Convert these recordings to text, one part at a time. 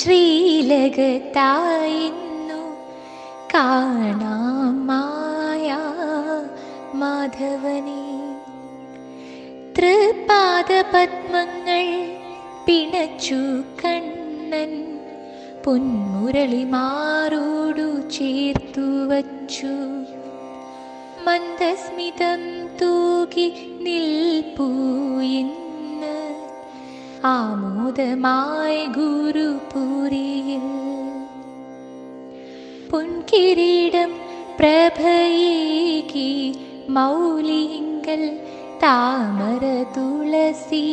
ശ്രീലകത്തായിന്നു കാണാമായ മാധവനെ. തൃപാദപത്മങ്ങൾ പിണച്ചു കണ്ണൻ പൊന്മുരളി മാറോടു ചേർത്തു വച്ചു. മന്ദസ്മിതം തൂകി നിൽപ്പൂ ആമോദമായ ഗുരുപുരിയിൽ പൊൻകിരീടം പ്രഭയേകി മൗലിങ്കൽ താമര തുളസി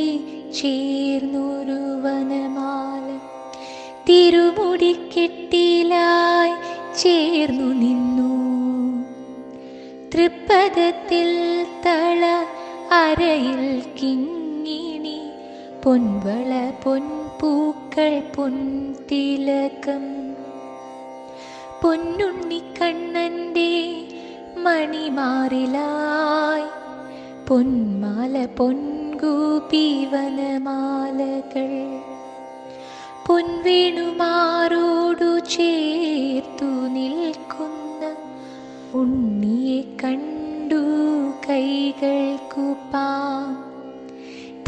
ചേർന്നൊരു വനമാല തിരുമുടിക്കെട്ടിലായി ചേർന്നു നിന്നു. തൃപ്പദത്തിൽ തള അരയിൽ കിങ്ങിണി പൊൻവള പൊൻപൂക്കൾ പൊൻതിലകം. പൊന്നുണ്ണിക്കണ്ണന്റെ മണിമാറിലായി. പൊന്മാല പൊൻകൂപിവനമാലകൾ പൊൻവേണുമാറോടു ചേർത്തു നിൽക്കുന്ന ഉണ്ണിയെ കണ്ടു കൈകൾക്കുപാം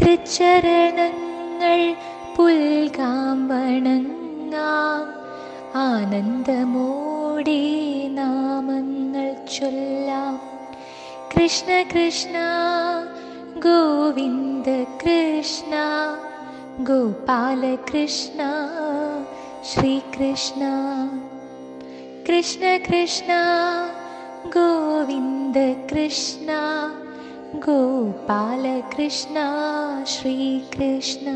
തൃച്ചരണങ്ങൾ പുൽകാമ്പണങ്ങാം. ആനന്ദമോടി നാമങ്ങൾ ചൊല്ലാം. കൃഷ്ണ കൃഷ്ണ ഗോവിന്ദ കൃഷ്ണ ഗോപാല കൃഷ്ണ ശ്രീകൃഷ്ണ. കൃഷ്ണ കൃഷ്ണ ഗോവിന്ദ കൃഷ്ണ गोपालकृष्ण श्रीकृष्ण।